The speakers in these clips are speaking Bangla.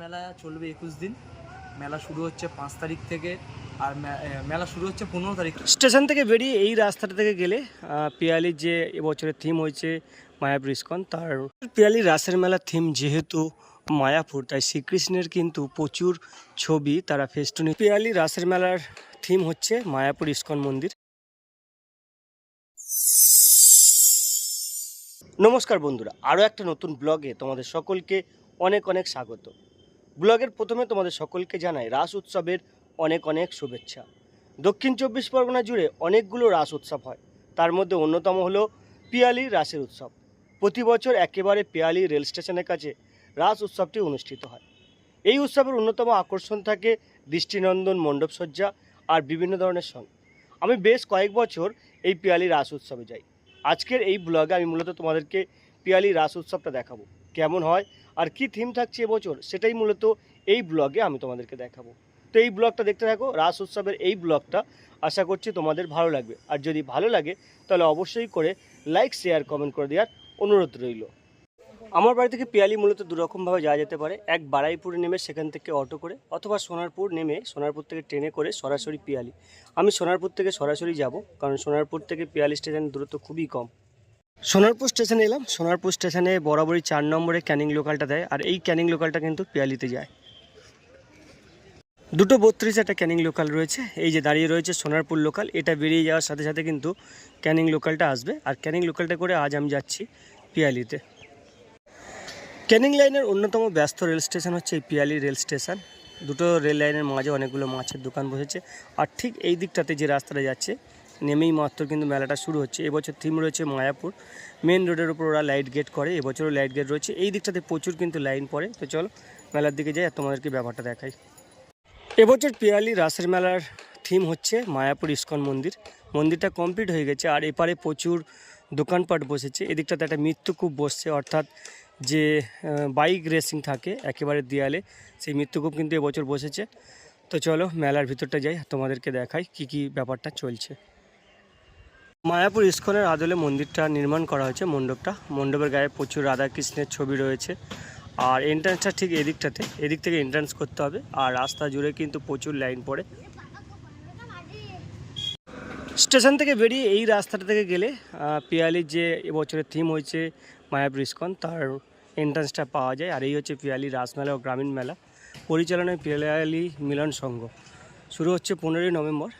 মেলা চলবে একুশ দিন। মেলা শুরু হচ্ছে পাঁচ তারিখ থেকে আর মেলা শুরু হচ্ছে পনেরো তারিখ স্টেশন থেকে বেরিয়ে এই রাস্তাটা থেকে গেলে পিয়ালির যে এবছরের থিম হয়েছে মায়াপুর ইস্কন, তার পিয়ালির রাসের মেলার থিম যেহেতু মায়াপুর, তাই শ্রীকৃষ্ণের কিন্তু প্রচুর ছবি তারা ফেস্টুনে পিয়ালি রাসের মেলার থিম হচ্ছে মায়াপুর ইস্কন মন্দির। নমস্কার বন্ধুরা, আরও একটা নতুন ব্লগে তোমাদের সকলকে অনেক অনেক স্বাগত। ব্লগের প্রথমে তোমাদের সকলকে জানাই, রাস উৎসবের অনেক অনেক শুভেচ্ছা। দক্ষিণ চব্বিশ পরগনা জুড়ে অনেকগুলো রাস উৎসব হয়। তার মধ্যে অন্যতম হলো পিয়ালি রাসের উৎসব। প্রতি বছর একেবারে পিয়ালি রেল স্টেশনের কাছে রাস উৎসবটি অনুষ্ঠিত হয়। এই উৎসবের অন্যতম আকর্ষণ থাকে দৃষ্টিনন্দন মণ্ডপসজ্জা আর বিভিন্ন ধরনের সং আমি বেশ কয়েক বছর এই পিয়ালি রাস উৎসবে যাই। আজকের এই ব্লগে আমি মূলত তোমাদেরকে পিয়ালি রাস উৎসবটা দেখাবো। কেমন হয় আর কি থিম থাকছে এবছর সেটাই মূলত এই ব্লগে আমি তোমাদেরকে দেখাবো। তো এই ব্লগটা দেখতে থাকো, রাস উৎসবের এই ব্লগটা আশা করছি তোমাদের ভালো লাগবে। আর যদি ভালো লাগে, তাহলে অবশ্যই করে লাইক শেয়ার কমেন্ট করে দেওয়ার অনুরোধ রইল। আমার বাড়ি থেকে পিয়ালি মূলত দুরকমভাবে যাওয়া যেতে পারে। এক বারাইপুরে নেমে সেখান থেকে অটো করে অথবা সোনারপুর নেমে সোনারপুর থেকে ট্রেনে করে সরাসরি পিয়ালি। আমি সোনারপুর থেকে সরাসরি যাব, কারণ সোনারপুর থেকে পিয়ালি স্টেশনের দূরত্ব খুবই কম। সোনারপুর স্টেশনে এলাম। সোনারপুর স্টেশনে বরাবরই চার নম্বরে ক্যানিং লোকালটা দেয় আর এই ক্যানিং লোকালটা কিন্তু পিয়ালিতে যায়। দুটো বত্রিশ একটা ক্যানিং লোকাল রয়েছে। এই যে দাঁড়িয়ে রয়েছে সোনারপুর লোকাল, এটা বেরিয়ে যাওয়ার সাথে সাথে কিন্তু ক্যানিং লোকালটা আসবে। আর ক্যানিং লোকালটা করে আজ আমি যাচ্ছি পিয়ালিতে। ক্যানিং লাইনের অন্যতম ব্যস্ত রেল স্টেশন হচ্ছে এই পিয়ালি রেল স্টেশন। দুটো রেল লাইনের মাঝে অনেকগুলো মাছের দোকান বসেছে। আর ঠিক এই দিকটাতে যে রাস্তাটা যাচ্ছে নেমেই মাত্র কিন্তু মেলাটা শুরু হচ্ছে। এবছর থিম রয়েছে মায়াপুর। মেন রোডের উপর ওরা লাইট গেট করে, এবছরও লাইট গেট রয়েছে। এই দিকটাতে প্রচুর কিন্তু লাইন পড়ে। তো চলো, মেলার দিকে যাই আর তোমাদেরকে ব্যাপারটা দেখাই। এবছর পিয়ালি রাসের মেলার থিম হচ্ছে মায়াপুর ইস্কন মন্দির। মন্দিরটা কমপ্লিট হয়ে গেছে আর এপারে প্রচুর দোকানপাট বসেছে। এদিকটাতে একটা মৃত্যুকূপ বসছে, অর্থাৎ যে বাইক রেসিং থাকে একেবারে দেয়ালে, সেই মৃত্যুকূপ কিন্তু এবছর বসেছে। তো চলো, মেলার ভিতরটা যাই, তোমাদেরকে দেখাই কি কি ব্যাপারটা চলছে। মায়াপুর ইস্কনের আদলে মন্দিরটা নির্মাণ করা হয়েছে, মণ্ডপটা। মণ্ডপের গায়ে প্রচুর রাধাকৃষ্ণের ছবি রয়েছে। আর এন্ট্রান্সটা ঠিক এদিকটাতে, এদিক থেকে এন্ট্রান্স করতে হবে। আর রাস্তা জুড়ে কিন্তু প্রচুর লাইন পড়ে। স্টেশন থেকে বেরিয়ে এই রাস্তাটা থেকে গেলে পিয়ালির যে এবছরের থিম হয়েছে মায়াপুর ইস্কন, তার এন্ট্রান্সটা পাওয়া যায়। আর এই হচ্ছে পিয়ালি রাসমেলা ও গ্রামীণ মেলা। পরিচালনায় পিয়ালি মিলন সংঘ। শুরু হচ্ছে পনেরোই নভেম্বর।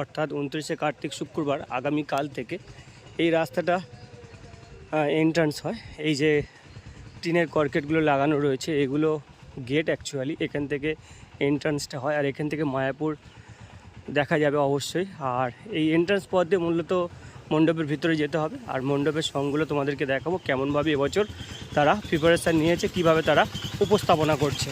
অর্থাৎ উনত্রিশে কার্তিক শুক্রবার আগামীকাল থেকে এই রাস্তাটা এন্ট্রান্স হয়। এই যে টিনের কর্কেটগুলো লাগানো রয়েছে, এগুলো গেট অ্যাকচুয়ালি এখান থেকে এন্ট্রান্সটা হয়। আর এখান থেকে মায়াপুর দেখা যাবে অবশ্যই। আর এই এন্ট্রান্স পথ দিয়ে মূলত মণ্ডপের ভিতরে যেতে হবে। আর মণ্ডপের সঙ্গগুলো তোমাদেরকে দেখাবো কেমনভাবে এবছর তারা প্রিপারেশান নিয়েছে, কীভাবে তারা উপস্থাপনা করছে।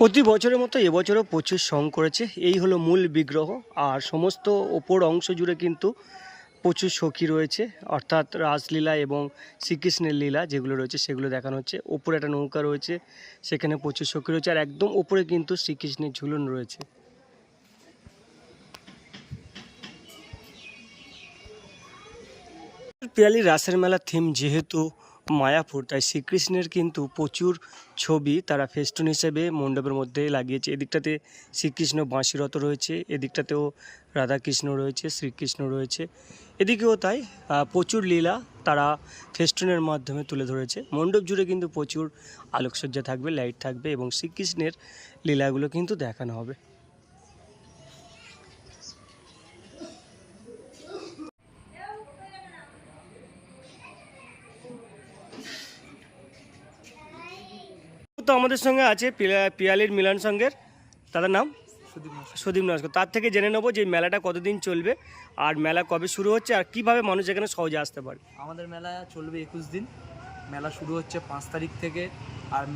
প্রতি বছরের মতো এবছরও প্রচুর সং করেছে। এই হলো মূল বিগ্রহ। আর সমস্ত ওপর অংশ জুড়ে কিন্তু প্রচুর সখী রয়েছে। অর্থাৎ রাসলীলা এবং শ্রীকৃষ্ণের লীলা যেগুলো রয়েছে সেগুলো দেখানো হচ্ছে। ওপরে একটা নৌকা রয়েছে, সেখানে প্রচুর সখী রয়েছে। আর একদম ওপরে কিন্তু শ্রীকৃষ্ণের ঝুলন রয়েছে। পিয়ালি রাসের মেলা থিম যেহেতু মায়াপুর। তাই শ্রীকৃষ্ণের কিন্তু প্রচুর ছবি তারা ফেস্টুন হিসেবে মণ্ডপের মধ্যে লাগিয়েছে। এদিকটাতে শ্রীকৃষ্ণ বাঁশিরত রয়েছে, এদিকটাতেও রাধাকৃষ্ণ রয়েছে, শ্রীকৃষ্ণ রয়েছে। এদিকেও তাই প্রচুর লীলা তারা ফেস্টুনের মাধ্যমে তুলে ধরেছে। মণ্ডপ জুড়ে কিন্তু প্রচুর আলোকসজ্জা থাকবে, লাইট থাকবে এবং শ্রীকৃষ্ণের লীলাগুলো কিন্তু দেখানো হবে। তো আমাদের সঙ্গে আছে পিয়া- পিয়ালির মিলন সঙ্গের তাদের নাম। সুদীপ নস্কর। তার থেকে জেনে নেব যে মেলাটা কতদিন চলবে আর মেলা কবে শুরু হচ্ছে আর কীভাবে মানুষ এখানে সহজে আসতে পারে। আমাদের মেলা চলবে একুশ দিন। মেলা শুরু হচ্ছে পাঁচ তারিখ থেকে আর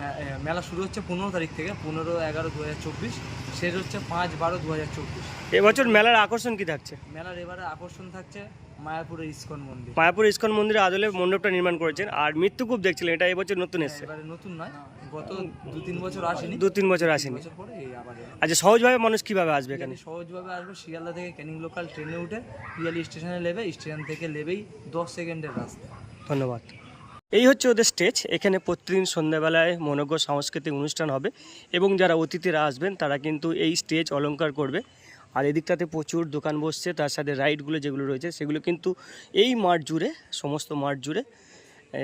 মেলা শুরু হচ্ছে পনেরো তারিখ থেকে পনেরো এগারো দু হাজার চব্বিশ। শেষ হচ্ছে পাঁচ বারো দু হাজার চব্বিশ। এবছর মেলার আকর্ষণ কি থাকছে? মেলার এবারে আকর্ষণ থাকছে মায়াপুরের ইস্কন মন্দির। মায়াপুর ইস্কন মন্দিরে আদলে মণ্ডপটা নির্মাণ করেছেন আর মৃত্যুকূপ দেখছিলেন এটা এবছর নতুন এসেছে। এবারে নতুন নয় গত দু তিন বছর আসেনি। দু তিন বছর আসেনি। বছর পরে এই আবার এলো। আচ্ছা সহজভাবে মানুষ কীভাবে আসবে এখানে? এখানে সহজভাবে আসবে শিয়ালদা থেকে ক্যানিং লোকাল ট্রেনে উঠে পিয়ালি স্টেশনে নেবে স্টেশন থেকে নেবেই দশ সেকেন্ডের রাস্তা। ধন্যবাদ। এই হচ্ছে ওদের স্টেজ এখানে প্রতিদিন সন্ধ্যাবেলায় মনোজ্ঞ সাংস্কৃতিক অনুষ্ঠান হবে এবং যারা অতিথিরা আসবেন তারা কিন্তু এই স্টেজ অলংকার করবে। আর এদিকটাতে প্রচুর দোকান বসছে, তার সাথে রাইডগুলো যেগুলো রয়েছে, সেগুলো কিন্তু এই মাঠ জুড়ে, সমস্ত মাঠ জুড়ে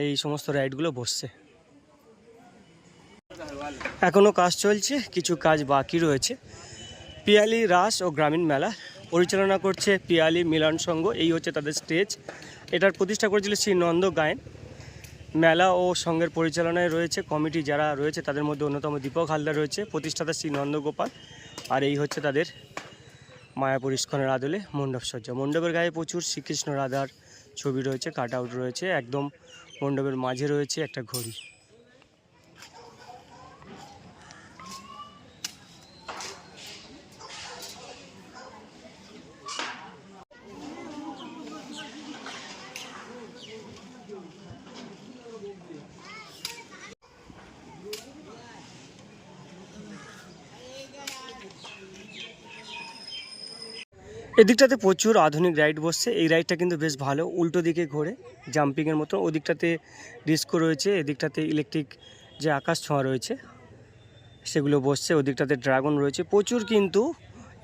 এই সমস্ত রাইডগুলো বসছে। এখনও কাজ চলছে, কিছু কাজ বাকি রয়েছে। পিয়ালি রাস ও গ্রামীণ মেলা পরিচালনা করছে পিয়ালি মিলন সংঘ, এই হচ্ছে তাদের স্টেজ এটার প্রতিষ্ঠা করেছিল শ্রী নন্দ গায়েন। মেলা ও সংঘের পরিচালনায় রয়েছে কমিটি যারা রয়েছে, তাদের মধ্যে অন্যতম দীপক হালদার রয়েছে, প্রতিষ্ঠাতা শ্রী নন্দগোপাল আর এই হচ্ছে তাদের মায়াপুর ইস্কনের আদলে মণ্ডপ সজ্জা। মণ্ডপের গায়ে প্রচুর শ্রীকৃষ্ণ রাধার ছবি রয়েছে, কাট আউট রয়েছে, একদম মণ্ডপের মাঝে রয়েছে একটা ঘড়ি। এদিকটাতে প্রচুর আধুনিক রাইড বসছে। এই রাইডটা কিন্তু বেশ ভালো। উল্টো দিকে ঘোরে জাম্পিংয়ের মতো ওদিকটাতে ডিস্কো রয়েছে, এদিকটাতে ইলেকট্রিক যে আকাশ ছোঁয়া রয়েছে, সেগুলো বসছে। ওদিকটাতে ড্রাগন রয়েছে। প্রচুর কিন্তু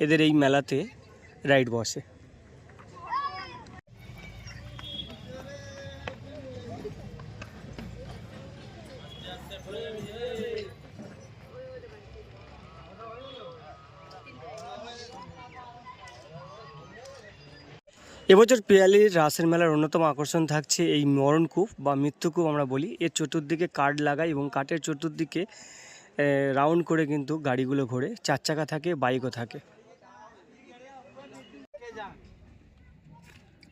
এদের এই মেলাতে রাইড বসে। এবছর পিয়ালির রাসের মেলার অন্যতম আকর্ষণ থাকছে এই মরণকূপ বা মৃত্যুকূপ আমরা বলি। এর চতুর্দিকে কাঠ লাগায় এবং কাঠের চতুর্দিকে রাউন্ড করে কিন্তু গাড়িগুলো ঘোরে। চার চাকা থাকে, বাইকও থাকে।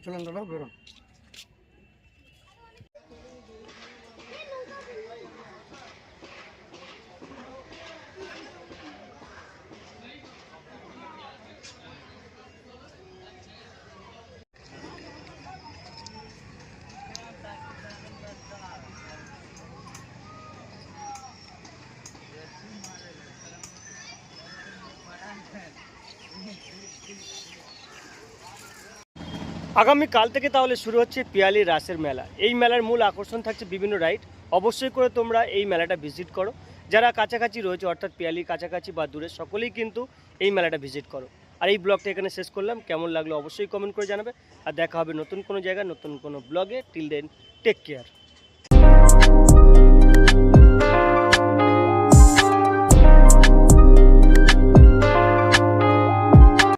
চলুন দাদা বেরোন আগামী কাল থেকে তাহলে শুরু হচ্ছে পিয়ালি রাসের মেলা। এই মেলার মূল আকর্ষণ থাকছে বিভিন্ন রাইড। অবশ্যই করে তোমরা এই মেলাটা ভিজিট করো। যারা কাছাকাছি রয়েছে, অর্থাৎ পিয়ালি কাছাকাছি বা দূরে, সকলেই কিন্তু এই মেলাটা ভিজিট করো। আর এই ব্লগটা এখানে শেষ করলাম। কেমন লাগল অবশ্যই কমেন্ট করে জানাবে। আর দেখা হবে নতুন কোনো জায়গায়, নতুন কোনো ব্লগে। Till then take care